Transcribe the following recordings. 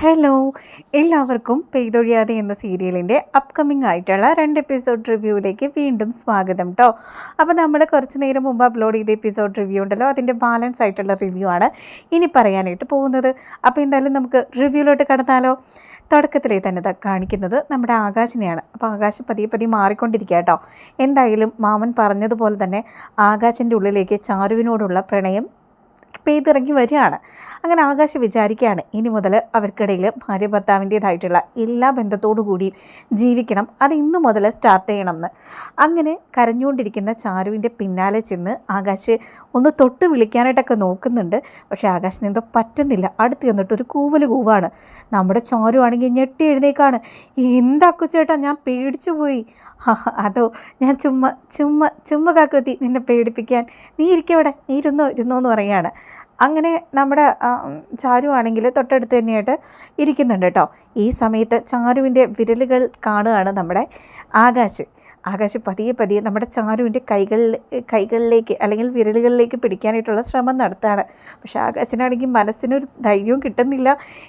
Hello എല്ലാവർക്കും പെയ്തൊഴിയാതെ എന്ന സീരിയലിന്റെ അപ്കമിങ് ആയിട്ടുള്ള രണ്ട് എപ്പിസോഡ് റിവ്യൂവിലേക്ക് വീണ്ടും സ്വാഗതം കേട്ടോ അപ്പോൾ നമ്മൾ കുറച്ച് നേരം മുമ്പ് അപ്ലോഡ് ചെയ്ത എപ്പിസോഡ് റിവ്യൂ ഉണ്ടല്ലോ അതിന്റെ ബാലൻസ് ആയിട്ടുള്ള റിവ്യൂ ആണ് ഇനി പറയാനായിട്ട് പോകുന്നത്. അപ്പോൾ എന്തായാലും നമുക്ക് റിവ്യൂലോട്ട് കടന്നാലോ? തുടക്കത്തിലേ തന്നെ കാണിക്കുന്നത് നമ്മുടെ ആകാശിനെയാണ്. അപ്പോൾ ആകാശം പതിയെ പതിയെ മാറിക്കൊണ്ടിരിക്കുക കേട്ടോ എന്തായാലും മാമൻ പറഞ്ഞതുപോലെ തന്നെ ആകാശിന്റെ ഉള്ളിലേക്ക് ചാരുവിനോടുള്ള പ്രണയം പെയ്തിറങ്ങി വരികയാണ്. അങ്ങനെ ആകാശ് വിചാരിക്കുകയാണ് ഇനി മുതൽ അവർക്കിടയിൽ ഭാര്യ ഭർത്താവിന്റേതായിട്ടുള്ള എല്ലാ ബന്ധത്തോടു കൂടിയും ജീവിക്കണം അത് ഇന്നു മുതൽ സ്റ്റാർട്ട് ചെയ്യണമെന്ന്. അങ്ങനെ കരഞ്ഞുകൊണ്ടിരിക്കുന്ന ചാരുവിന്റെ പിന്നാലെ ചെന്ന് ആകാശ് ഒന്ന് തൊട്ട് വിളിക്കാനായിട്ടൊക്കെ നോക്കുന്നുണ്ട്. പക്ഷേ ആകാശിന് എന്തോ പറ്റുന്നില്ല. അടുത്ത് ചെന്നിട്ട് ഒരു കൂവൽ കൂവാണ്. നമ്മുടെ ചാരു ആണെങ്കിൽ ഞെട്ടി എഴുന്നേക്കാണ്. എന്താ ചേട്ടാ ഞാൻ പേടിച്ചു പോയി. "ആ, അതോ ഞാൻ ചുമ്മാ ചുമ്മാ ചുമ്മാ കാക്കുത്തി നിന്നെ പേടിപ്പിക്കാൻ. നീ ഇരിക്കവിടെ നീ ഇരുന്നോ ഇരുന്നോ എന്ന് പറയാണ് അങ്ങനെ നമ്മുടെ ചാരു ആണെങ്കിൽ തൊട്ടടുത്ത് തന്നെയായിട്ട് ഇരിക്കുന്നുണ്ട് കേട്ടോ. ഈ സമയത്ത് ചാരുവിന്റെ വിരലുകൾ കാണുകയാണ് നമ്മുടെ ആകാശ്. ആകാശ് പതിയെ പതിയെ നമ്മുടെ ചാരുവിന്റെ കൈകളിൽ കൈകളിലേക്ക് അല്ലെങ്കിൽ വിരലുകളിലേക്ക് പിടിക്കാനായിട്ടുള്ള ശ്രമം നടത്തുകയാണ് പക്ഷേ ആകാശിനാണെങ്കിൽ മനസ്സിനൊരു ധൈര്യവും കിട്ടുന്നില്ല.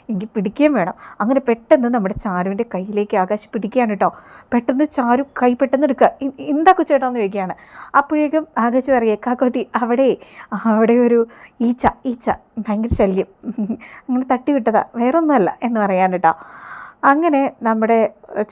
എങ്കിൽ പിടിക്കുകയും വേണം. അങ്ങനെ പെട്ടെന്ന് നമ്മുടെ ചാരുവിന്റെ കയ്യിലേക്ക് ആകാശ് പിടിക്കുകയാണ് കേട്ടോ. പെട്ടെന്ന് ചാരു കൈ പെട്ടെന്ന് എടുക്കുക. എന്താ കുച്ചേട്ടാന്ന് ചോദിക്കുകയാണ്. അപ്പോഴേക്കും ആകാശ് പറയുക കാക്കോത്തി അവിടെ അവിടെ ഒരു ഈച്ച ഈച്ച ഭയങ്കര ശല്യം. അങ്ങനെ തട്ടി വിട്ടതാ. വേറൊന്നുമല്ല എന്ന് പറയാൻ കേട്ടോ. അങ്ങനെ നമ്മുടെ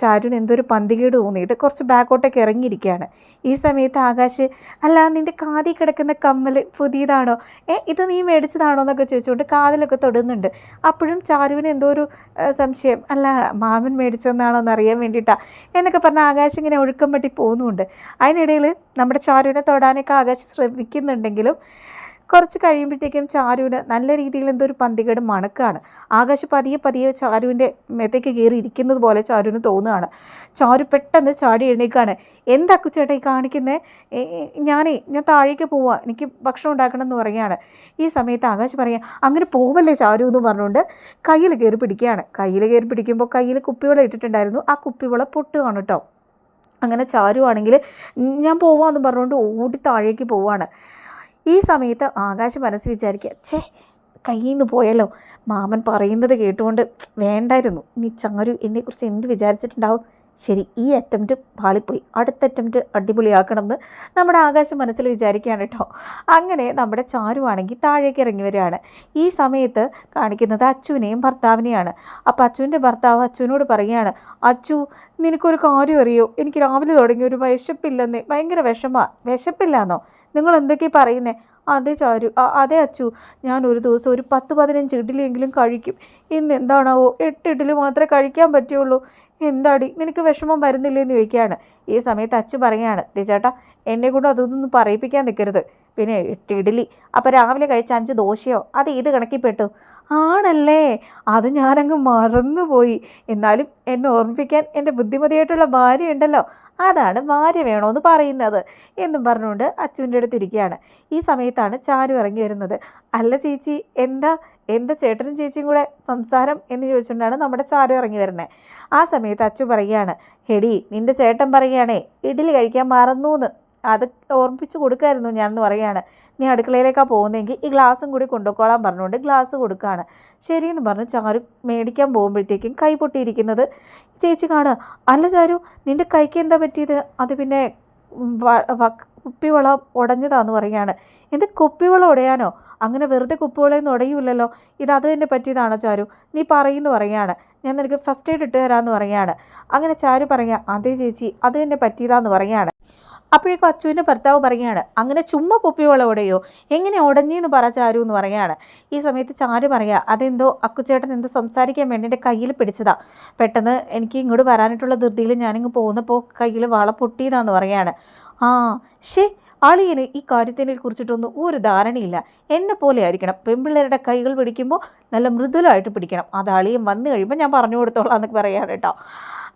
ചാരുവിന് എന്തൊരു പന്തികേട് തോന്നിയിട്ട് കുറച്ച് ബാക്കോട്ടേക്ക് ഇറങ്ങിയിരിക്കുകയാണ്. ഈ സമയത്ത് ആകാശ് അല്ല നിന്റെ കാതിൽ കിടക്കുന്ന കമ്മൽ പുതിയതാണോ? ഏ ഇത് നീ മേടിച്ചതാണോ? എന്നൊക്കെ ചോദിച്ചുകൊണ്ട് കാതിലൊക്കെ തൊടുന്നുണ്ട്. അപ്പോഴും ചാരുവിന് എന്തോ ഒരു സംശയം അല്ല മാമൻ മേടിച്ചതെന്നാണോ എന്ന് അറിയാൻ വേണ്ടിയിട്ടാണ് എന്നൊക്കെ പറഞ്ഞ ആകാശ് ഇങ്ങനെ ഒഴുക്കം പറ്റി പോകുന്നുണ്ട്. അതിനിടയിൽ നമ്മുടെ ചാരുവിനെ തൊടാനൊക്കെ ആകാശ് ശ്രമിക്കുന്നുണ്ടെങ്കിലും കുറച്ച് കഴിയുമ്പോഴത്തേക്കും ചാരുവിന് നല്ല രീതിയിൽ എന്തോ ഒരു പന്തികേട് മണക്കാണ്. ആകാശ് പതിയെ പതിയെ ചാരുവിന്റെ മെത്തേക്ക് കയറി ഇരിക്കുന്നത് പോലെ ചാരുവിന് തോന്നുകയാണ്. ചാരു പെട്ടെന്ന് ചാടി എഴുന്നേക്കാണ് എന്താ കുച്ചേട്ടാ ഈ കാണിക്കുന്നേ? ഞാനേ ഞാൻ താഴേക്ക് പോവാ. എനിക്ക് ഭക്ഷണം ഉണ്ടാക്കണം എന്ന് പറയുകയാണ്. ഈ സമയത്ത് ആകാശ് പറയാം അങ്ങനെ പോവല്ലേ ചാരു എന്ന് പറഞ്ഞുകൊണ്ട് കയ്യിൽ കയറി പിടിക്കുകയാണ്. കയ്യിൽ കയറി പിടിക്കുമ്പോൾ കയ്യിൽ കുപ്പിവെള്ളം ഇട്ടിട്ടുണ്ടായിരുന്നു. ആ കുപ്പിവെള്ളം പൊട്ടുകയാണ് കേട്ടോ. അങ്ങനെ ചാരു ആണെങ്കിൽ ഞാൻ പോവാമെന്ന് പറഞ്ഞുകൊണ്ട് ഓടി താഴേക്ക് പോവാണ്. ഈ സമയത്ത് ആകാശ് മനസ്സിൽ വിചാരിക്കുക ഛേ കയ്യിൽ നിന്ന് പോയല്ലോ മാമൻ പറയുന്നത് കേട്ടുകൊണ്ട് വേണ്ടായിരുന്നു. നീ ചങ്ങരു എന്നെക്കുറിച്ച് എന്ത് വിചാരിച്ചിട്ടുണ്ടാവും? ശരി ഈ അറ്റംപ്റ്റ് പാളിപ്പോയി. അടുത്ത അറ്റംപ്റ്റ് അടിപൊളിയാക്കണമെന്ന് നമ്മുടെ ആകാശം മനസ്സിൽ വിചാരിക്കുകയാണ് കേട്ടോ. അങ്ങനെ നമ്മുടെ ചാരുവാണെങ്കിൽ താഴേക്ക് ഇറങ്ങി വരികയാണ്. ഈ സമയത്ത് കാണിക്കുന്നത് അച്ചുവിനെയും ഭർത്താവിനെയാണ്. അപ്പോൾ അച്ചുവിന്റെ ഭർത്താവ് അച്ചുവിനോട് പറയുകയാണ് അച്ചു നിനക്കൊരു കാര്യം അറിയോ? എനിക്ക് രാവിലെ തുടങ്ങി ഒരു വിശപ്പില്ലെന്നേ. ഭയങ്കര വിഷമാ. വിശപ്പില്ലാന്നോ? നിങ്ങൾ എന്തൊക്കെയാണ് പറയുന്നേ? അതെ ചാരു അതെ അച്ചു. ഞാൻ ഒരു ദിവസം ഒരു പത്ത് പതിനഞ്ച് ഇഡ്ഡലിയെങ്കിലും കഴിക്കും. ഇന്ന് എന്താണാവോ? എട്ട് ഇഡ്ഡലി മാത്രമേ കഴിക്കാൻ പറ്റുള്ളൂ. എന്താടി? നിനക്ക് വിഷമം വരുന്നില്ലേ എന്ന് ചോദിക്കുകയാണ്. ഈ സമയത്ത് അച്ചു പറയുകയാണ് ചേട്ടാ എന്നെ കൊണ്ട് അതൊന്നും പറയിപ്പിക്കാൻ നിൽക്കരുത്. പിന്നെ എട്ട് ഇഡ്ഡലി. അപ്പോൾ രാവിലെ കഴിച്ച അഞ്ച് ദോശയോ അത് ഇത് കണക്കിപ്പെട്ടു ആണല്ലേ? അത് ഞാനങ്ങ് മറന്നുപോയി. എന്നാലും എന്നെ ഓർമ്മിപ്പിക്കാൻ എന്റെ ബുദ്ധിമതിയായിട്ടുള്ള ഭാര്യ ഉണ്ടല്ലോ. അതാണ് ഭാര്യ വേണമെന്ന് പറയുന്നത്. എന്നും പറഞ്ഞുകൊണ്ട് അച്ചുവിന്റെ അടുത്തിരിക്കുകയാണ് ഈ സമയത്താണ് ചാരു ഇറങ്ങി വരുന്നത്. അല്ല ചേച്ചി എന്താ? എന്താ ചേട്ടനും ചേച്ചിയും കൂടെ സംസാരം? എന്ന് ചോദിച്ചുകൊണ്ടാണ് നമ്മുടെ ചാരു ഇറങ്ങി വരുന്നത്. ആ സമയത്ത് അച്ചു പറയുകയാണ് ഹെടി നിന്റെ ചേട്ടൻ പറയുകയാണേ ഇഡ്ഡലി കഴിക്കാൻ മറന്നു എന്ന് അത് ഓർമ്മിപ്പിച്ച് കൊടുക്കായിരുന്നു ഞാനെന്ന് പറയുകയാണ്. നീ അടുക്കളയിലേക്കാണ് പോകുന്നതെങ്കിൽ ഈ ഗ്ലാസും കൂടി കൊണ്ടുപോയിക്കോളാൻ പറഞ്ഞുകൊണ്ട് ഗ്ലാസ് കൊടുക്കുകയാണ്. ശരിയെന്ന് പറഞ്ഞ് ചാരു മേടിക്കാൻ പോകുമ്പോഴത്തേക്കും കൈ പൊട്ടിയിരിക്കുന്നത്. ചേച്ചി കാണുക അല്ല ചാരു നിന്റെ കൈക്ക് എന്താ പറ്റിയത്? അത് പിന്നെ കുപ്പിവെള്ളം ഉടഞ്ഞതാന്ന് പറയുകയാണ്. എന്ത് കുപ്പിവെള്ളം ഉടയാനോ? അങ്ങനെ വെറുതെ കുപ്പിവെള്ളം ഉടയൂലല്ലോ ഇത് അത് തന്നെ പറ്റിയതാണോ ചാരു? നീ പറയുന്നു പറയാണ് ഞാൻ നിനക്ക് ഫസ്റ്റ് എയ്ഡ് ഇട്ട് തരാമെന്ന് പറയാണ് അങ്ങനെ ചാരു പറയുക അതേ ചേച്ചി അത് തന്നെ പറ്റിയതാന്ന് പറയാണ് അപ്പോഴേക്കും അച്ചുവിന്റെ ഭർത്താവ് പറയുകയാണ് അങ്ങനെ ചുമ്മാ കുപ്പിവെള്ളം ഉടയോ എങ്ങനെ ഉടഞ്ഞെന്ന് പറ ചാരു എന്ന് പറയുകയാണ്. ഈ സമയത്ത് ചാരു പറയുക അതെന്തോ അക്കുച്ചേട്ടൻ എന്തോ സംസാരിക്കാൻ വേണ്ടി എന്റെ കയ്യിൽ പിടിച്ചതാ. പെട്ടെന്ന് എനിക്ക് ഇങ്ങോട്ട് വരാനായിട്ടുള്ള ധൃതിയിൽ ഞാനിങ്ങ് പോകുന്നപ്പോൾ കയ്യിൽ വള പൊട്ടിയതാന്ന് പറയുകയാണ്. ആ ശേ അളിയന് ഈ കാര്യത്തിനെ കുറിച്ചിട്ടൊന്നും ഒരു ധാരണയില്ല. എന്നെ പോലെ ആയിരിക്കണം. പെൺപിള്ളേരുടെ കൈകൾ പിടിക്കുമ്പോൾ നല്ല മൃദുലമായിട്ട് പിടിക്കണം. അത് അളിയൻ വന്നു കഴിയുമ്പോൾ ഞാൻ പറഞ്ഞു കൊടുത്തോളാം എന്നൊക്കെ പറയാണ് കേട്ടോ.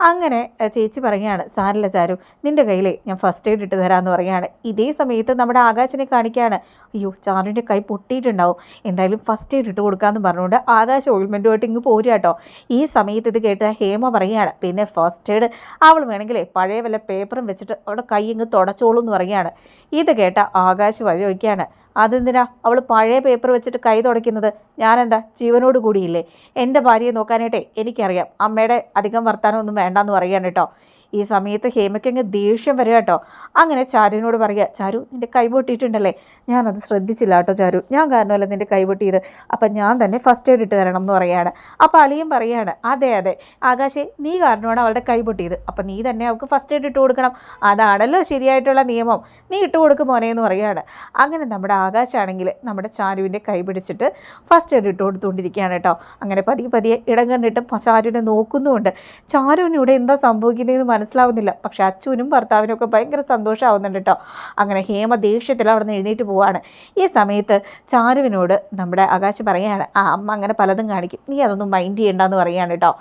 അങ്ങനെ ചേച്ചി പറയുകയാണ് സാരില്ല ചാരു നിന്റെ കയ്യിൽ ഞാൻ ഫസ്റ്റ് എയ്ഡ് ഇട്ട് തരാമെന്ന് പറയുകയാണ്. ഇതേ സമയത്ത് നമ്മുടെ ആകാശിനെ കാണിക്കുകയാണ്. അയ്യോ ചാരുവിന്റെ കൈ പൊട്ടിയിട്ടുണ്ടാവും. എന്തായാലും ഫസ്റ്റ് എയ്ഡ് ഇട്ട് കൊടുക്കാമെന്ന് പറഞ്ഞുകൊണ്ട് ആകാശ ഓയിൽമെന്റുമായിട്ട് ഇങ്ങ് പോരുക കേട്ടോ. ഈ സമയത്ത് ഇത് കേട്ട ഹേമ പറയുകയാണ് പിന്നെ ഫസ്റ്റ് എയ്ഡ് അവൾ വേണമെങ്കിൽ പഴയ വല്ല പേപ്പറും വെച്ചിട്ട് അവളുടെ കൈ ഇങ്ങ് തുടച്ചോളൂ എന്ന് പറയുകയാണ്. ഇത് കേട്ട ആകാശ് വഴി വയ്ക്കുകയാണ് അതെന്തിനാ? അവൾ പഴയ പേപ്പർ വെച്ചിട്ട് കൈ തുടയ്ക്കുന്നത്. ഞാനെന്താ? ജീവനോട് കൂടിയില്ലേ? എന്റെ ഭാര്യയെ നോക്കാനായിട്ടേ എനിക്കറിയാം. അമ്മയുടെ അധികം വർത്താനം ഒന്നും വേണ്ടാന്ന് പറയാൻ കേട്ടോ. ഈ സമയത്ത് ഹേമയ്ക്കങ്ങ് ദേഷ്യം വരിക കേട്ടോ. അങ്ങനെ ചാരുവിനോട് പറയുക ചാരു നിന്റെ കൈ പൊട്ടിയിട്ടുണ്ടല്ലേ? ഞാനത് ശ്രദ്ധിച്ചില്ല കേട്ടോ ചാരു. ഞാൻ കാരണമല്ല നിന്റെ കൈ പൊട്ടിയത്. അപ്പം ഞാൻ തന്നെ ഫസ്റ്റ് എയ്ഡ് ഇട്ട് തരണം എന്ന് പറയുകയാണ്. അപ്പോൾ അളിയും പറയുകയാണ് അതെ അതെ. ആകാശേ നീ കാരണമാണ് അവളുടെ കൈ പൊട്ടിയത്. അപ്പം നീ തന്നെ അവൾക്ക് ഫസ്റ്റ് എയ്ഡ് ഇട്ട് കൊടുക്കണം. അതാണല്ലോ ശരിയായിട്ടുള്ള നിയമം. നീ ഇട്ട് കൊടുക്കും മോനെ എന്ന് പറയുകയാണ്. അങ്ങനെ നമ്മുടെ ആകാശാണെങ്കിൽ നമ്മുടെ ചാരുവിന്റെ കൈ പിടിച്ചിട്ട് ഫസ്റ്റ് എയ്ഡ് ഇട്ട് കൊടുത്തുകൊണ്ടിരിക്കുകയാണ് കേട്ടോ. അങ്ങനെ പതിയെ പതിയെ ഇടം കണ്ടിട്ട് ചാരുവിനെ നോക്കുന്നുമുണ്ട്. ചാരുവിന് ഇവിടെ എന്താ സംഭവിക്കുന്നതെന്ന് മനസ്സിലാവുന്നില്ല. പക്ഷെ അച്ഛനും ഭർത്താവിനും ഒക്കെ ഭയങ്കര സന്തോഷമാവുന്നുണ്ട് കേട്ടോ. അങ്ങനെ ഹേമ ദേഷ്യത്തിൽ അവിടെ നിന്ന് എഴുന്നേറ്റ് പോവാണ്. ഈ സമയത്ത് ചാരുവിനോട് നമ്മുടെ ആകാശ് പറയുകയാണ് ആ അമ്മ അങ്ങനെ പലതും കാണിക്കും. നീ അതൊന്നും മൈൻഡ് ചെയ്യണ്ടെന്ന് പറയുകയാണ് കേട്ടോ.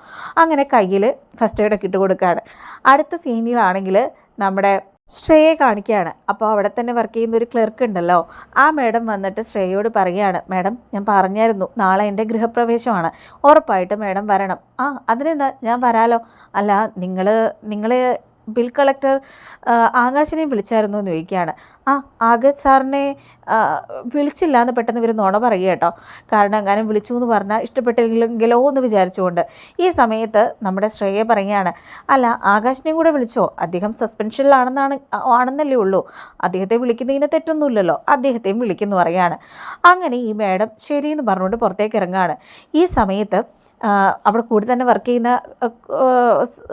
അങ്ങനെ കയ്യിൽ ഫസ്റ്റ് എയ്ഡൊക്കെ ഇട്ട് കൊടുക്കുകയാണ്. അടുത്ത സീനിലാണെങ്കിൽ നമ്മുടെ ശ്രേയെ കാണിക്കുകയാണ്. അപ്പോൾ അവിടെ തന്നെ വർക്ക് ചെയ്യുന്ന ഒരു ക്ലർക്ക് ഉണ്ടല്ലോ. ആ മേഡം വന്നിട്ട് ശ്രേയോട് പറയുകയാണ് മേഡം ഞാൻ പറഞ്ഞായിരുന്നു നാളെ എന്റെ ഗൃഹപ്രവേശമാണ്. ഉറപ്പായിട്ട് മേഡം വരണം. ആ അതിനെന്താ? ഞാൻ വരാലോ? അല്ല നിങ്ങൾ നിങ്ങൾ ബിൽ കളക്ടർ ആകാശിനെയും ആകാശിനെ വിളിച്ചായിരുന്നു എന്ന് ചോദിക്കുകയാണ്. ആ ആകാശ് സാറിനെ വിളിച്ചില്ല എന്ന് പെട്ടെന്ന് ഇവർ നുണ പറയുക കേട്ടോ. കാരണം അങ്ങനെ വിളിച്ചു എന്ന് പറഞ്ഞാൽ ഇഷ്ടപ്പെട്ടില്ലെങ്കിലോ എന്ന് വിചാരിച്ചുകൊണ്ട്. ഈ സമയത്ത് നമ്മുടെ ശ്രേയ പറയുകയാണ് അല്ല ആകാശിനെയും കൂടെ വിളിച്ചോ? അദ്ദേഹം സസ്പെൻഷനിലാണെന്നാണ് ആണെന്നല്ലേ ഉള്ളൂ. അദ്ദേഹത്തെ വിളിക്കുന്നതിന് തെറ്റൊന്നുമില്ലല്ലോ. അദ്ദേഹത്തെയും വിളിക്കുന്നു പറയാണ് അങ്ങനെ ഈ മാഡം ശരിയെന്ന് പറഞ്ഞുകൊണ്ട് പുറത്തേക്ക് ഇറങ്ങുകയാണ്. ഈ സമയത്ത് അവിടെ കൂടി തന്നെ വർക്ക് ചെയ്യുന്ന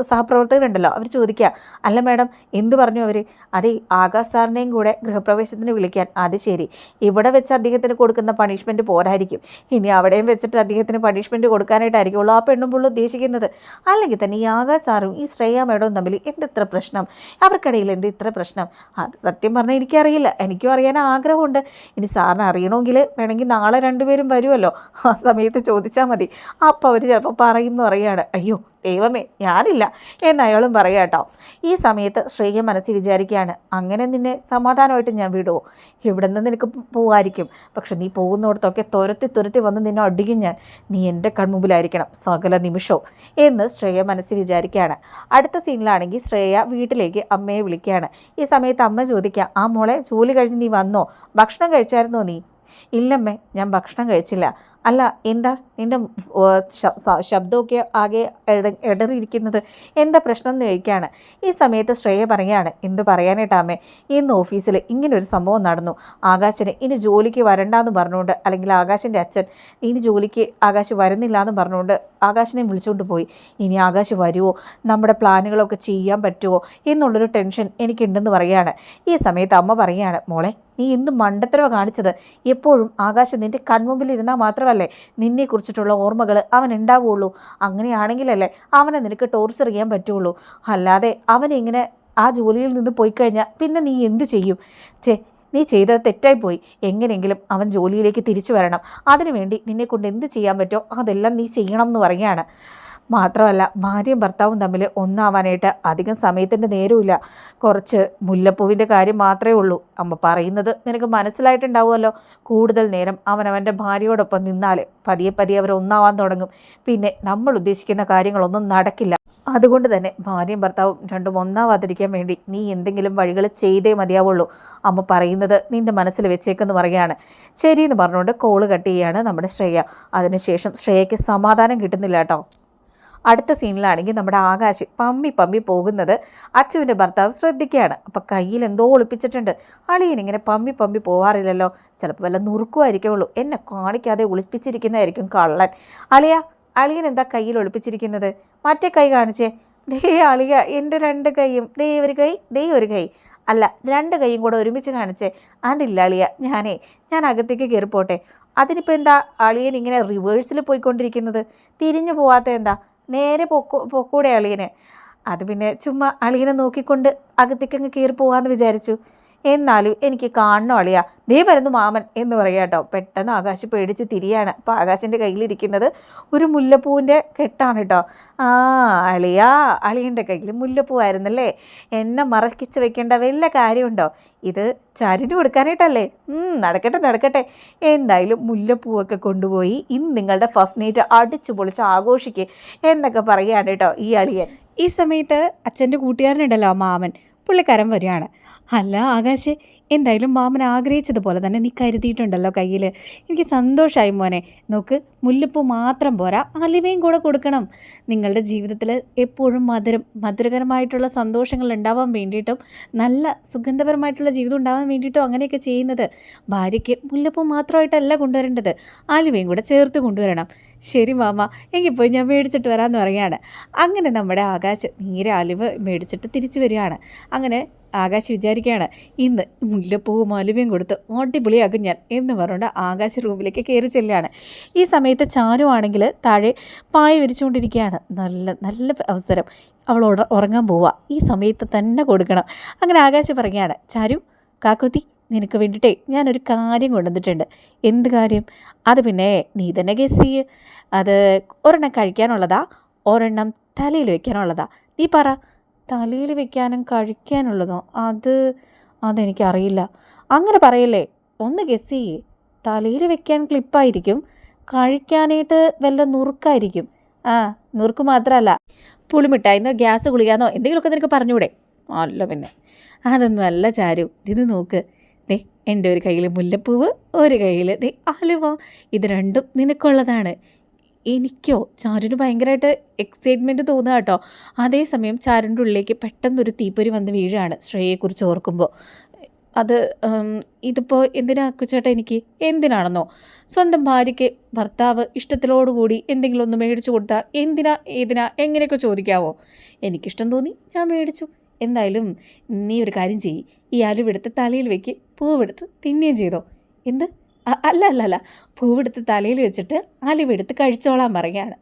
സഹപ്രവർത്തകരുണ്ടല്ലോ. അവർ ചോദിക്കുക അല്ല മാഡം എന്ത് പറഞ്ഞു അവർ അതെ ആകാശ് സാറിനെയും കൂടെ ഗൃഹപ്രവേശത്തിന് വിളിക്കാൻ. അത് ശരി. ഇവിടെ വെച്ച് അദ്ദേഹത്തിന് കൊടുക്കുന്ന പണിഷ്മെന്റ് പോരായിരിക്കും. ഇനി അവിടെയും വെച്ചിട്ട് അദ്ദേഹത്തിന് പണിഷ്മെന്റ് കൊടുക്കാനായിട്ടായിരിക്കുള്ളൂ ആ പെണ്ണും പുള്ളും ഉദ്ദേശിക്കുന്നത്. അല്ലെങ്കിൽ തന്നെ ഈ ആകാശ് സാറും ഈ ശ്രേയ മേഡവും തമ്മിൽ എന്തിത്ര പ്രശ്നം? അവർക്കിടയിൽ എന്ത് ഇത്ര പ്രശ്നം? അത് സത്യം പറഞ്ഞാൽ എനിക്കറിയില്ല. എനിക്കും അറിയാൻ ആഗ്രഹമുണ്ട്. ഇനി സാറിന് അറിയണമെങ്കിൽ വേണമെങ്കിൽ നാളെ രണ്ടുപേരും വരുമല്ലോ. ആ സമയത്ത് ചോദിച്ചാൽ മതി. അപ്പോൾ അവർ ചിലപ്പോൾ പറയുമെന്ന് പറയുകയാണ്. അയ്യോ ദൈവമേ ഞാനില്ല എന്ന് അയാളും പറയാം കേട്ടോ. ഈ സമയത്ത് ശ്രേയ മനസ്സിൽ വിചാരിക്കുകയാണ് അങ്ങനെ നിന്നെ സമാധാനമായിട്ട് ഞാൻ വിടുമോ ഇവിടെ നിന്ന് നിനക്ക് പോവായിരിക്കും. പക്ഷെ നീ പോകുന്നിടത്തൊക്കെ തുരത്തി തുരത്തി വന്ന് നിന്നെ അടിക്കും ഞാൻ. നീ എന്റെ കൺമുമ്പിലായിരിക്കണം സകല നിമിഷവും എന്ന് ശ്രേയ മനസ്സിൽ വിചാരിക്കുകയാണ്. അടുത്ത സീനിലാണെങ്കിൽ ശ്രേയ വീട്ടിലേക്ക് അമ്മയെ വിളിക്കുകയാണ്. ഈ സമയത്ത് അമ്മ ചോദിക്കുക ആ മോളെ ജോലി കഴിഞ്ഞ് നീ വന്നോ? ഭക്ഷണം കഴിച്ചായിരുന്നോ നീ? ഇല്ലമ്മേ ഞാൻ ഭക്ഷണം കഴിച്ചില്ല. അല്ല എന്താ? നിന്റെ ശബ്ദമൊക്കെ ആകെ ഇട ഇടറിയിരിക്കുന്നത് എന്താ പ്രശ്നം എന്ന് ചോദിക്കുകയാണ്. ഈ സമയത്ത് ശ്രേയ പറയുകയാണ് എന്ത് പറയാനായിട്ടാമേ ഇന്ന് ഓഫീസിൽ ഇങ്ങനെ ഒരു സംഭവം നടന്നു. ആകാശിന് ഇനി ജോലിക്ക് വരണ്ടെന്ന് പറഞ്ഞുകൊണ്ട് അല്ലെങ്കിൽ ആകാശിന്റെ അച്ഛൻ ഇനി ജോലിക്ക് ആകാശ് വരുന്നില്ല എന്ന് പറഞ്ഞുകൊണ്ട് ആകാശിനെ വിളിച്ചുകൊണ്ട് പോയി. ഇനി ആകാശ് വരുമോ നമ്മുടെ പ്ലാനുകളൊക്കെ ചെയ്യാൻ പറ്റുമോ എന്നുള്ളൊരു ടെൻഷൻ എനിക്കുണ്ടെന്ന് പറയുകയാണ്. ഈ സമയത്ത് അമ്മ പറയുകയാണ് മോളെ നീ എന്ത് മണ്ടത്തരവ കാണിച്ചത്? എപ്പോഴും ആകാശം നിന്റെ കൺമുമ്പിൽ ഇരുന്നാൽ മാത്രമല്ലേ നിന്നെക്കുറിച്ചിട്ടുള്ള ഓർമ്മകൾ അവൻ ഉണ്ടാവുകയുള്ളൂ അങ്ങനെയാണെങ്കിലല്ലേ അവനെ നിനക്ക് ടോർച്ചർ ചെയ്യാൻ പറ്റുള്ളൂ. അല്ലാതെ അവനിങ്ങനെ ആ ജോലിയിൽ നിന്ന് പോയി കഴിഞ്ഞാൽ പിന്നെ നീ എന്ത് ചെയ്യും? ചേ നീ ചെയ്തത് തെറ്റായിപ്പോയി എങ്ങനെയെങ്കിലും അവൻ ജോലിയിലേക്ക് തിരിച്ചു വരണം. അതിനുവേണ്ടി നിന്നെക്കൊണ്ട് എന്ത് ചെയ്യാൻ പറ്റുമോ അതെല്ലാം നീ ചെയ്യണം എന്ന് പറയുകയാണ്. മാത്രമല്ല ഭാര്യയും ഭർത്താവും തമ്മിൽ ഒന്നാവാനായിട്ട് അധികം സമയത്തിന്റെ നേരമില്ല കുറച്ച് മുല്ലപ്പൂവിന്റെ കാര്യം മാത്രമേ ഉള്ളൂ. അമ്മ പറയുന്നത് നിനക്ക് മനസ്സിലായിട്ടുണ്ടാവുമല്ലോ. കൂടുതൽ നേരം അവനവന്റെ ഭാര്യയോടൊപ്പം നിന്നാൽ പതിയെ പതിയെ അവർ ഒന്നാവാൻ തുടങ്ങും. പിന്നെ നമ്മൾ ഉദ്ദേശിക്കുന്ന കാര്യങ്ങളൊന്നും നടക്കില്ല. അതുകൊണ്ട് തന്നെ ഭാര്യയും ഭർത്താവും രണ്ടും ഒന്നാവാതിരിക്കാൻ വേണ്ടി നീ എന്തെങ്കിലും വഴികൾ ചെയ്തേ മതിയാവുള്ളൂ. അമ്മ പറയുന്നത് നിന്റെ മനസ്സിൽ വെച്ചേക്കെന്ന് പറയുകയാണ്. ശരിയെന്ന് പറഞ്ഞുകൊണ്ട് കോൾ കട്ട് ചെയ്യാണ് നമ്മുടെ ശ്രേയ. അതിനുശേഷം ശ്രേയയ്ക്ക് സമാധാനം കിട്ടുന്നില്ല കേട്ടോ. അടുത്ത സീനിലാണെങ്കിൽ നമ്മുടെ ആകാശ് പമ്പി പമ്പി പോകുന്നത് അച്ചുവിന്റെ ഭർത്താവ് ശ്രദ്ധിക്കുകയാണ്. അപ്പം കയ്യിൽ എന്തോ ഒളിപ്പിച്ചിട്ടുണ്ട്. അളിയൻ ഇങ്ങനെ പമ്പി പമ്മി പോവാറില്ലല്ലോ. ചിലപ്പോൾ വല്ല നുറുക്കുമായിരിക്കുള്ളൂ. എന്നെ കാണിക്കാതെ ഒളിപ്പിച്ചിരിക്കുന്നതായിരിക്കും കള്ളൻ. അളിയ അളിയൻ എന്താ കയ്യിൽ ഒളിപ്പിച്ചിരിക്കുന്നത്? മറ്റേ കൈ കാണിച്ചേ. ദേ അളിയ എന്റെ രണ്ട് കൈയും. ദേ ഒരു കൈ ദേ ഒരു കൈ. അല്ല രണ്ട് കൈയും കൂടെ ഒരുമിച്ച് കാണിച്ചേ. അതില്ല അളിയ ഞാനേ ഞാൻ അകത്തേക്ക് കയറിപ്പോട്ടെ. അതിനിപ്പോൾ എന്താ അളിയൻ ഇങ്ങനെ റിവേഴ്സിൽ പോയിക്കൊണ്ടിരിക്കുന്നത്? തിരിഞ്ഞു പോവാത്ത എന്താ? നേരെ പൊക്കോ പൊക്കൂടെ അളിയന്. അത് പിന്നെ ചുമ്മാ അളിയനെ നോക്കിക്കൊണ്ട് അകത്തേക്കങ്ങ് കയറി പോകാമെന്ന് വിചാരിച്ചു. എന്നാലും എനിക്ക് കാണണോ അളിയ. ദേ വരുന്നു മാമൻ എന്ന് പറയാം കേട്ടോ പെട്ടെന്ന് ആകാശ് പേടിച്ച് തിരിയാണ്. അപ്പോൾ ആകാശിന്റെ കയ്യിലിരിക്കുന്നത് ഒരു മുല്ലപ്പൂവിന്റെ കെട്ടാണ് കേട്ടോ ആ അളിയാ അളിയന്റെ കയ്യിൽ മുല്ലപ്പൂവായിരുന്നല്ലേ? എന്നെ മറക്കിച്ച് വെക്കേണ്ട വല്ല കാര്യമുണ്ടോ? ഇത് ചാരിന് കൊടുക്കാനായിട്ടല്ലേ? നടക്കട്ടെ നടക്കട്ടെ. എന്തായാലും മുല്ലപ്പൂവൊക്കെ കൊണ്ടുപോയി ഇന്ന് നിങ്ങളുടെ ഫസ്റ്റ് നൈറ്റ് അടിച്ചു പൊളിച്ച് ആഘോഷിക്കുക എന്നൊക്കെ പറയുകയാണ് കേട്ടോ ഈ അളിയൻ. ഈ സമയത്ത് അച്ഛന്റെ കൂട്ടുകാരനുണ്ടല്ലോ മാമൻ. പുള്ളിക്കാരൻ വരികയാണ്. അല്ല ആകാശ് എന്തായാലും മാമൻ ആഗ്രഹിച്ചതുപോലെ തന്നെ നീ കരുതിയിട്ടുണ്ടല്ലോ കയ്യിൽ എനിക്ക് സന്തോഷമായി മോനെ. നോക്ക് മുല്ലപ്പൂ മാത്രം പോരാ അലിവയും കൂടെ കൊടുക്കണം. നിങ്ങളുടെ ജീവിതത്തിൽ എപ്പോഴും മധുരം മധുരകരമായിട്ടുള്ള സന്തോഷങ്ങൾ ഉണ്ടാവാൻ വേണ്ടിയിട്ടും നല്ല സുഗന്ധപരമായിട്ടുള്ള ജീവിതം ഉണ്ടാവാൻ വേണ്ടിയിട്ടും അങ്ങനെയൊക്കെ ചെയ്യുന്നത് ഭാര്യയ്ക്ക് മുല്ലപ്പൂ മാത്രമായിട്ടല്ല കൊണ്ടുവരേണ്ടത്. അലിവയും കൂടെ ചേർത്ത് കൊണ്ടുവരണം. ശരി മാമ എങ്കിൽ പോയി ഞാൻ മേടിച്ചിട്ട് വരാമെന്ന് പറയുകയാണ്. അങ്ങനെ നമ്മുടെ ആകാശ് നേരെ അലിവ് മേടിച്ചിട്ട് തിരിച്ചു വരികയാണ്. അങ്ങനെ ആകാശ് വിചാരിക്കുകയാണ് ഇന്ന് മുല്ലപ്പൂവും അലുവയും കൊടുത്ത് അടിപൊളിയാക്കും ഞാൻ എന്ന് പറഞ്ഞുകൊണ്ട് ആകാശ് റൂമിലേക്ക് കയറി ചെല്ലുകയാണ്. ഈ സമയത്ത് ചാരു ആണെങ്കിൽ താഴെ പായ വിരിച്ചുകൊണ്ടിരിക്കുകയാണ്. നല്ല നല്ല അവസരം. അവൾ ഉറങ്ങാൻ പോവുക ഈ സമയത്ത് തന്നെ കൊടുക്കണം. അങ്ങനെ ആകാശ് പറയുകയാണ് ചാരു കാക്കുത്തി നിനക്ക് വേണ്ടിയിട്ടേ ഞാനൊരു കാര്യം കൊണ്ടുവന്നിട്ടുണ്ട്. എന്ത് കാര്യം? അത് പിന്നെ നീ തന്നെ ഗസ് ചെയ്യ്. അത് ഒരെണ്ണം കഴിക്കാനുള്ളതാ ഒരെണ്ണം തലയിൽ വയ്ക്കാനുള്ളതാ നീ പറ. തലയിൽ വെക്കാനും കഴിക്കാനുള്ളതോ അത് അതെനിക്കറിയില്ല. അങ്ങനെ പറയല്ലേ ഒന്ന് ഗസ് ചെയ്യേ. തലയിൽ വെക്കാൻ ക്ലിപ്പായിരിക്കും കഴിക്കാനായിട്ട് വല്ല നുറുക്കായിരിക്കും. ആ നുറുക്ക് മാത്രമല്ല പുളിമിട്ടായിരുന്നോ ഗ്യാസ് കുളിക്കാന്നോ എന്തെങ്കിലുമൊക്കെ നിനക്ക് പറഞ്ഞൂടെ അല്ല പിന്നെ. അതൊന്നും അല്ല ചാരു. ഇത് നോക്ക്. ദേ എന്റെ ഒരു കയ്യിൽ മുല്ലപ്പൂവ് ഒരു കയ്യിൽ ദേ ആലുവ ഇത് രണ്ടും നിനക്കുള്ളതാണ്. എനിക്കോ? ചാരുന് ഭയങ്കരമായിട്ട് എക്സൈറ്റ്മെന്റ് തോന്നുക കേട്ടോ. അതേസമയം ചാരുന്റെ ഉള്ളിലേക്ക് പെട്ടെന്നൊരു തീപ്പൊരി വന്ന് വീഴുകയാണ് ശ്രേയയെക്കുറിച്ച് ഓർക്കുമ്പോൾ. അത് ഇതിപ്പോൾ എന്തിനാ അക്കുച്ചേട്ടാ എനിക്ക്? എന്തിനാണെന്നോ? സ്വന്തം ഭാര്യയ്ക്ക് ഭർത്താവ് ഇഷ്ടത്തിലോടുകൂടി എന്തെങ്കിലും ഒന്ന് മേടിച്ചു കൊടുത്താൽ എന്തിനാ ഏതിനാ എങ്ങനെയൊക്കെ ചോദിക്കാവോ? എനിക്കിഷ്ടം തോന്നി ഞാൻ മേടിച്ചു. എന്തായാലും നീ ഒരു കാര്യം ചെയ്യ്. ഈ അലുവെടുത്ത് തലയിൽ വെക്ക് പൂവെടുത്ത് തിന്നുകയും ചെയ്തോ. എന്ത്? അല്ല അല്ല അല്ല. പൂവെടുത്ത് തലയിൽ വെച്ചിട്ട് അലിവെടുത്ത് കഴിച്ചോളാൻ പറയുകയാണ്.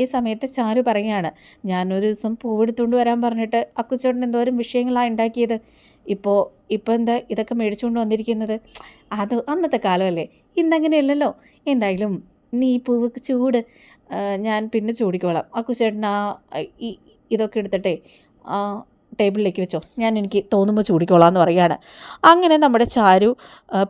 ഈ സമയത്ത് ചാരു പറയുകയാണ് ഞാനൊരു ദിവസം പൂവെടുത്തുകൊണ്ട് വരാൻ പറഞ്ഞിട്ട് അക്കുച്ചോട്ടൻ എന്തോരം വിഷയങ്ങളാണ് ഉണ്ടാക്കിയത്? ഇപ്പോൾ ഇപ്പോൾ എന്താ ഇതൊക്കെ മേടിച്ചുകൊണ്ട് വന്നിരിക്കുന്നത്? അത് അന്നത്തെ കാലമല്ലേ? ഇന്നങ്ങനെയല്ലല്ലോ. എന്തായാലും നീ പൂവ് ചൂട് ഞാൻ പിന്നെ ചൂടിക്കോളാം. അക്കുച്ചേട്ടൻ ആ ഇതൊക്കെ എടുത്തിട്ടെ ടേബിളിലേക്ക് വെച്ചോ. ഞാൻ എനിക്ക് തോന്നുമ്പോൾ ചൂടിക്കോളാം എന്ന് പറയുകയാണ്. അങ്ങനെ നമ്മുടെ ചാരു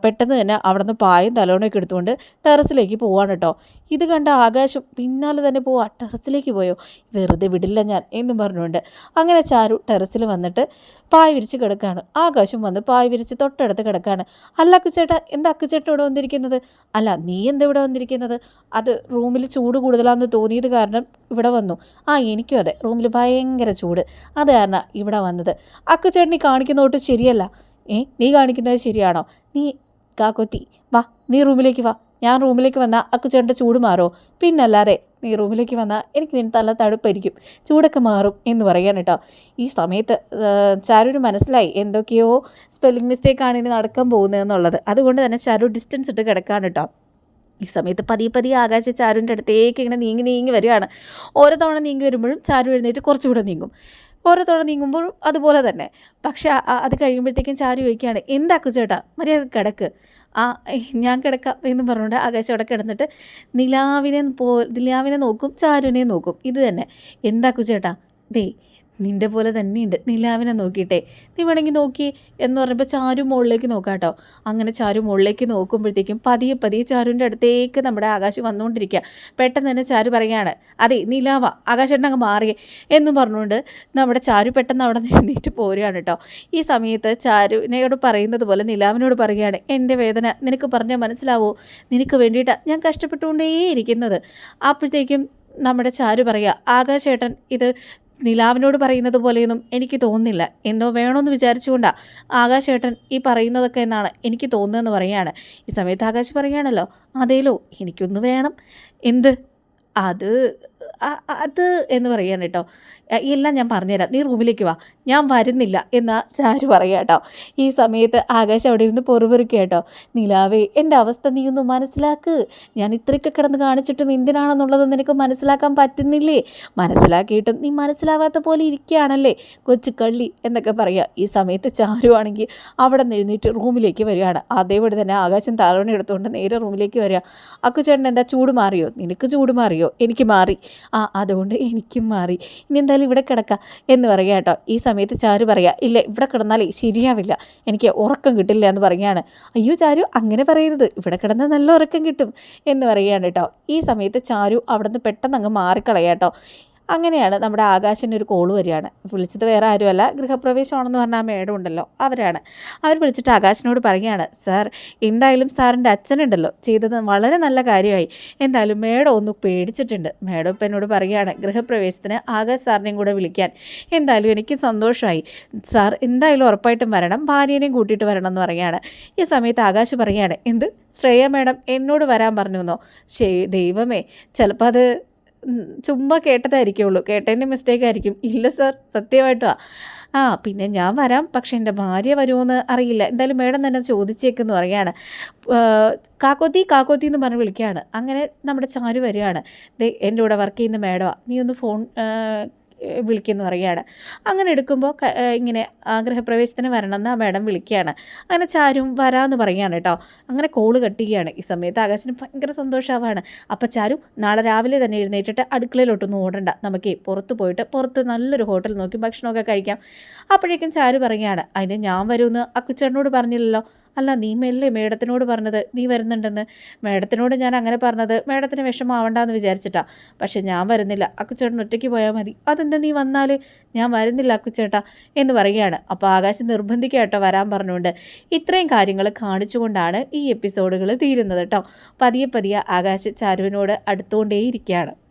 പെട്ടെന്ന് തന്നെ അവിടെ നിന്ന് പായും തലോണയൊക്കെ എടുത്തുകൊണ്ട് ടെറസിലേക്ക് പോവാണ് കേട്ടോ ഇത് കണ്ട ആകാശം പിന്നാലെ തന്നെ പോവാ. ടെറസിലേക്ക് പോയോ? വെറുതെ വിടില്ല ഞാൻ എന്നും പറഞ്ഞുകൊണ്ട്. അങ്ങനെ ചാരു ടെറസിൽ വന്നിട്ട് പായ വിരിച്ച് കിടക്കുകയാണ് ആകാശം വന്ന് പായ വിരിച്ച് തൊട്ടടുത്ത് കിടക്കുകയാണ് അല്ല അക്കുച്ചേട്ട എന്താ അക്കുച്ചേട്ടൻ ഇവിടെ വന്നിരിക്കുന്നത്? അല്ല നീ എന്താ ഇവിടെ വന്നിരിക്കുന്നത്? അത് റൂമിൽ ചൂട് കൂടുതലാണെന്ന് തോന്നിയത് കാരണം ഇവിടെ വന്നു. ആ എനിക്കും അതെ. റൂമിൽ ഭയങ്കര ചൂട്. അത് കാരണം ഇവിടെ വന്നത്? അക്കുച്ചേട്ടൻ കാണിക്കുന്ന തൊട്ട് ശരിയല്ല. ഏ നീ കാണിക്കുന്നത് ശരിയാണോ? നീ കാക്കൊത്തി വാ നീ റൂമിലേക്ക് വാ. ഞാൻ റൂമിലേക്ക് വന്നാൽ അക്കുചേട്ടന്റെ ചൂട് മാറോ? പിന്നല്ലാതെ നീ റൂമിലേക്ക് വന്നാൽ എനിക്ക് പിന്നെ തല തടുപ്പായിരിക്കും ചൂടൊക്കെ മാറും എന്ന് പറയാൻ കേട്ടോ. ഈ സമയത്ത് ചാരുവിന് മനസ്സിലായി എന്തൊക്കെയോ സ്പെല്ലിംഗ് മിസ്റ്റേക്കാണ് ഇനി നടക്കാൻ പോകുന്നതെന്നുള്ളത് അതുകൊണ്ട് തന്നെ ചാരു ഡിസ്റ്റൻസ് ഇട്ട് കിടക്കാണ് കേട്ടോ. ഈ സമയത്ത് പതിയെ പതിയെ ആകാശ ചാരുവിന്റെ അടുത്തേക്ക് ഇങ്ങനെ നീങ്ങി നീങ്ങി വരികയാണ്. ഓരോ തവണ നീങ്ങി വരുമ്പോഴും ചാരു എഴുന്നേറ്റ് കുറച്ചുകൂടെ നീങ്ങും. ഓരോ തവണ നീങ്ങുമ്പോൾ അതുപോലെ തന്നെ. പക്ഷെ അത് കഴിയുമ്പോഴത്തേക്കും ചാരു ചോദിക്കുകയാണ് എന്താക്കു ചേട്ടാ മര്യാദ കിടക്ക്. ആ ഞാൻ കിടക്കാം എന്ന് പറഞ്ഞുകൊണ്ട് ആകാശം അവിടെ കിടന്നിട്ട് നിലാവിനെ പോ നിലാവിനെ നോക്കും ചാരുവിനെ നോക്കും. ഇത് തന്നെ. എന്താക്കു ചേട്ടാ ദേ നിന്റെ പോലെ തന്നെയുണ്ട്. നിലാവിനെ നോക്കിയിട്ടെ. നീ വേണമെങ്കിൽ നോക്കി എന്ന് പറയുമ്പോൾ ചാരു മുകളിലേക്ക് നോക്കാട്ടോ. കേട്ടോ അങ്ങനെ ചാരു മുകളിലേക്ക് നോക്കുമ്പോഴത്തേക്കും പതിയെ പതിയെ ചാരുവിന്റെ അടുത്തേക്ക് നമ്മുടെ ആകാശം വന്നുകൊണ്ടിരിക്കുക പെട്ടെന്ന് തന്നെ ചാരു പറയുകയാണ് അതെ നിലാവ ആകാശേട്ടൻ അങ്ങ് മാറിയേ എന്ന് പറഞ്ഞുകൊണ്ട് നമ്മുടെ ചാരു പെട്ടെന്ന് അവിടെ എഴുന്നേറ്റ് പോരുകയാണ് കേട്ടോ. ഈ സമയത്ത് ചാരുവിനോട് പറയുന്നത് പോലെ നിലാവിനോട് പറയുകയാണ് എന്റെ വേദന നിനക്ക് പറഞ്ഞാൽ മനസ്സിലാവോ? നിനക്ക് വേണ്ടിയിട്ടാണ് ഞാൻ കഷ്ടപ്പെട്ടുകൊണ്ടേയിരിക്കുന്നത്. അപ്പോഴത്തേക്കും നമ്മുടെ ചാരു പറയുക ആകാശേട്ടൻ ഇത് നിലാവിനോട് പറയുന്നത് പോലെയൊന്നും എനിക്ക് തോന്നുന്നില്ല. എന്തോ വേണമെന്ന് വിചാരിച്ചുകൊണ്ടാണ് ആകാശേട്ടൻ ഈ പറയുന്നതൊക്കെ എന്നാണ് എനിക്ക് തോന്നുന്നതെന്ന് പറയുകയാണ്. ഈ സമയത്ത് ആകാശ് പറയുകയാണല്ലോ അതേലോ എനിക്കൊന്ന് വേണം. എന്ത്? അത് അത് എന്ന് പറയാൻ കേട്ടോ. എല്ലാം ഞാൻ പറഞ്ഞുതരാം. നീ റൂമിലേക്ക് വാ. ഞാൻ വരുന്നില്ല എന്നാ ചാരു പറയാം കേട്ടോ. ഈ സമയത്ത് ആകാശം അവിടെ ഇരുന്ന് പൊറുപൊറുക്കുക കേട്ടോ. നിലാവേ എന്റെ അവസ്ഥ നീ ഒന്ന് മനസ്സിലാക്ക്. ഞാൻ ഇത്രയ്ക്ക് കിടന്ന് കാണിച്ചിട്ടും എന്തിനാണെന്നുള്ളത് നിനക്ക് മനസ്സിലാക്കാൻ പറ്റുന്നില്ലേ? മനസ്സിലാക്കിയിട്ടും നീ മനസ്സിലാവാത്ത പോലെ ഇരിക്കുകയാണല്ലേ? കൊച്ചു കള്ളി എന്നൊക്കെ പറയുക ഈ സമയത്ത് ചാരു ആണെങ്കിൽ അവിടെ നിന്ന് എഴുന്നേറ്റ് റൂമിലേക്ക് വരികയാണ്. അതേപോലെ തന്നെ ആകാശം താഴ്വണ എടുത്തുകൊണ്ട് നേരെ റൂമിലേക്ക് വരിക. അക്കുചേട്ടൻ എന്താ ചൂട് മാറിയോ? നിനക്ക് ചൂട് മാറിയോ? എനിക്ക് മാറി. ആ അതുകൊണ്ട് എനിക്കും മാറി. ഇനി എന്തായാലും ഇവിടെ കിടക്കാം എന്ന് പറയുക കേട്ടോ. ഈ സമയത്ത് ചാരു പറയുക ഇല്ല ഇവിടെ കിടന്നാലേ ശരിയാവില്ല. എനിക്ക് ഉറക്കം കിട്ടില്ല എന്ന് പറയുകയാണ്. അയ്യോ ചാരു അങ്ങനെ പറയരുത്. ഇവിടെ കിടന്നാൽ നല്ല ഉറക്കം കിട്ടും എന്ന് പറയുകയാണ് കേട്ടോ. ഈ സമയത്ത് ചാരു അവിടെ നിന്ന് പെട്ടെന്ന് അങ്ങ് മാറിക്കളയാട്ടോ അങ്ങനെയാണ് നമ്മുടെ ആകാശിന് ഒരു കോൾ വരികയാണ്. വിളിച്ചത് വേറെ ആരുമല്ല. ഗൃഹപ്രവേശമാണെന്ന് പറഞ്ഞ ആ മേഡം ഉണ്ടല്ലോ. അവരാണ്. അവർ വിളിച്ചിട്ട് ആകാശിനോട് പറയുകയാണ് സാർ എന്തായാലും സാറിന്റെ അച്ഛനുണ്ടല്ലോ. ചെയ്തത് വളരെ നല്ല കാര്യമായി. എന്തായാലും മേഡം ഒന്ന് പേടിച്ചിട്ടുണ്ട്. മേഡം ഇപ്പം എന്നോട് പറയുകയാണ് ഗൃഹപ്രവേശത്തിന് ആകാശ് സാറിനെയും കൂടെ വിളിക്കാൻ. എന്തായാലും എനിക്ക് സന്തോഷമായി. സാർ എന്തായാലും ഉറപ്പായിട്ടും വരണം. ഭാര്യേനെയും കൂട്ടിയിട്ട് വരണം എന്ന് പറയുകയാണ്. ഈ സമയത്ത് ആകാശ് പറയുകയാണ് എന്ത്? ശ്രേയ മേഡം എന്നോട് വരാൻ പറഞ്ഞു എന്നോ ശേ ദൈവമേ. ചിലപ്പോൾ അത് ചുമ്മാ കേട്ടതായിരിക്കുള്ളൂ. കേട്ടതിന്റെ മിസ്റ്റേക്ക് ആയിരിക്കും. ഇല്ല സർ സത്യമായിട്ടാ. ആ പിന്നെ ഞാൻ വരാം. പക്ഷേ എന്റെ ഭാര്യ വരുമോയെന്ന് അറിയില്ല. എന്തായാലും മേഡം തന്നെ ചോദിച്ചേക്കെന്ന് പറയാണ്. കാക്കോത്തി കാക്കോത്തി എന്ന് പറഞ്ഞ് വിളിക്കുകയാണ്. അങ്ങനെ നമ്മുടെ ചാരു വരികയാണ്. എന്റെ കൂടെ വർക്ക് ചെയ്യുന്ന മേഡമാണ് നീ ഒന്ന് ഫോൺ ഏഹ്, വിളിക്കുമെന്ന് പറയുകയാണ്. അങ്ങനെ എടുക്കുമ്പോൾ ഇങ്ങനെ ആഗ്രഹപ്രവേശത്തിന് വരണമെന്ന് ആ മാഡം വിളിക്കുകയാണ്. അങ്ങനെ ചാരും വരാമെന്ന് പറയുകയാണ് കേട്ടോ. അങ്ങനെ കോൾ കട്ടിക്കുകയാണ്. ഈ സമയത്ത് ആകാശിന് ഭയങ്കര സന്തോഷമാവാണ് അപ്പം ചാരു നാളെ രാവിലെ തന്നെ എഴുന്നേറ്റിട്ട് അടുക്കളയിലോട്ടൊന്നും ഓടണ്ട. നമുക്ക് പുറത്ത് പോയിട്ട് പുറത്ത് നല്ലൊരു ഹോട്ടൽ നോക്കി ഭക്ഷണമൊക്കെ കഴിക്കാം. അപ്പോഴേക്കും ചാരു പറയുകയാണ് അതിന് ഞാൻ വരുമെന്ന് അക്കുച്ചേട്ടനോട് പറഞ്ഞില്ലല്ലോ. അല്ല നീ മെല്ലെ മേഡത്തിനോട് പറഞ്ഞത് നീ വരുന്നുണ്ടെന്ന്. മേഡത്തിനോട് ഞാൻ അങ്ങനെ പറഞ്ഞത് മേഡത്തിന് വിഷമാവണ്ടെന്ന് വിചാരിച്ചിട്ടാ. പക്ഷെ ഞാൻ വരുന്നില്ല. അക്കുച്ചേട്ടൻ ഒറ്റയ്ക്ക് പോയാൽ മതി. അതെന്താ നീ വന്നാൽ ഞാൻ വരുന്നില്ല അക്കുച്ചേട്ടാ എന്ന് പറയുകയാണ്. അപ്പോൾ ആകാശം നിർബന്ധിക്കട്ടോ വരാൻ പറഞ്ഞുകൊണ്ട്. ഇത്രയും കാര്യങ്ങൾ കാണിച്ചുകൊണ്ടാണ് ഈ എപ്പിസോഡുകൾ തീരുന്നത് കേട്ടോ. പതിയെ പതിയെ ആകാശ് ചാരുവിനോട് അടുത്തുകൊണ്ടേയിരിക്കുകയാണ്.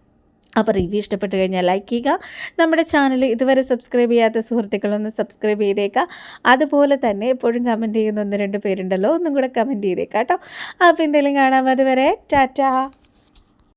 അപ്പോൾ റിവ്യൂ ഇഷ്ടപ്പെട്ട് കഴിഞ്ഞാൽ ലൈക്ക് ചെയ്യുക. നമ്മുടെ ചാനൽ ഇതുവരെ സബ്സ്ക്രൈബ് ചെയ്യാത്ത സുഹൃത്തുക്കളൊന്ന് സബ്സ്ക്രൈബ് ചെയ്തേക്കുക. അതുപോലെ തന്നെ എപ്പോഴും കമന്റ് ചെയ്യുന്ന ഒന്ന് രണ്ട് പേരുണ്ടല്ലോ ഒന്നും കൂടെ കമന്റ് ചെയ്തേക്കാം കേട്ടോ അപ്പോൾ എന്തെങ്കിലും കാണാം. അതുവരെ ടാറ്റാ.